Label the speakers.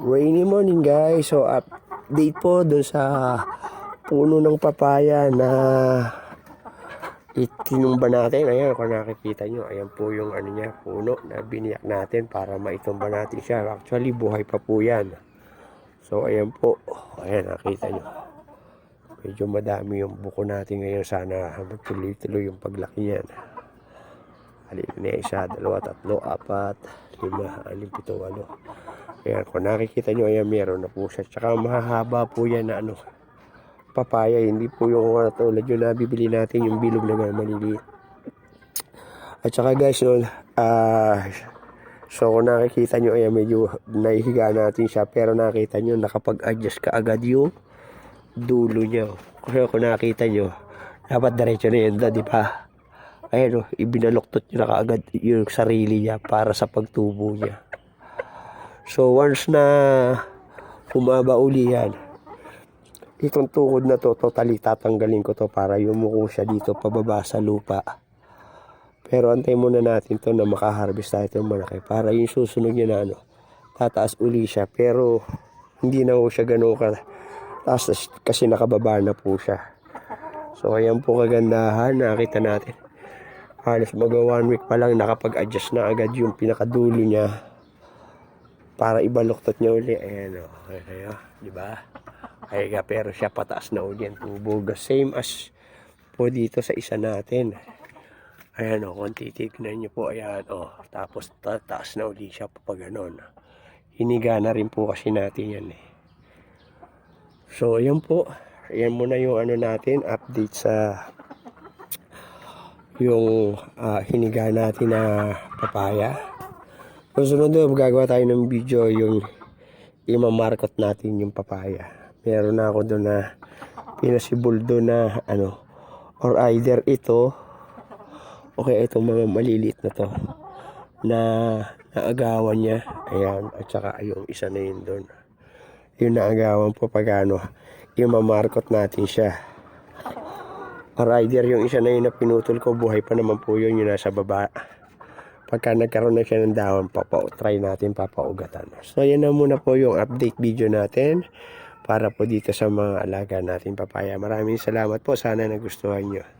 Speaker 1: Rainy morning guys. So update po dun sa puno ng papaya na itinumba natin. Ayan, kung nakikita nyo, ayan po yung ano niya, puno na biniyak natin para maitumba natin siya. Actually, buhay pa po yan. So, ayan po. Ayan, nakita nyo. Medyo madami yung buko natin ngayon. Sana magtuloy-tuloy yung paglaki niyan. Halin isa, dalawa, tatlo, apat, lima, anim, pito, ano. Ayan, kung nakikita nyo, ayan, meron na po siya. Tsaka mahahaba po yan na ano, papaya. Hindi po yung uh, tulad yung nabibili natin, yung bilog na mga maliliit. At saka guys, no, ah, so kung nakikita nyo, ayan, medyo nahihiga natin siya. Pero nakita nyo, nakapag-adjust ka agad yung dulo niya. Kaya kung nakita nyo, dapat diretso na yun, di ba? Ayan o, ibinaluktot niya na kaagad yung sarili niya para sa pagtubo niya. So once na humaba uli yan, itong tuhod na to, totally tatanggalin ko to para yumuko siya dito pababa sa lupa. Pero antay muna natin to na makaharvest tayo itong malaki para yung susunod niya na ano, tataas uli siya. Pero hindi na po siya ganun ka taas kasi nakababa na po siya. So ayan po kagandahan, nakita natin. Halos mag one week pa lang nakapag-adjust na agad yung pinakadulo niya para ibaluktot niya uli. Ayan o. Okay kayo. Di ba? Kaya pero siya pataas na uli ang tubo. Same as po dito sa isa natin. Ayan o. Kung titignan niyo po. Ayan o. Tapos tataas na uli siya pa ganon. Hiniga na rin po kasi natin yan eh. So, ayan po. Ayan muna yung ano natin. Update sa yung ah, hiniga natin na papaya. Susunod doon, gagawa tayo ng video yung imamarkot natin yung papaya. Meron na ako doon na pinasibol doon na ano, or either ito, okay, itong mga maliliit na to, na naagawan niya. Ayan, at saka yung isa na yun doon. Yung naagawan po pag ano, imamarkot natin siya. Or either yung isa na yun na pinutol ko, buhay pa naman po yun, yung nasa baba. Pagka nagkaroon na siya ng dahon, papa, try natin papaugatan. So, yan na muna po yung update video natin para po dito sa mga alaga natin papaya. Maraming salamat po. Sana nagustuhan nyo.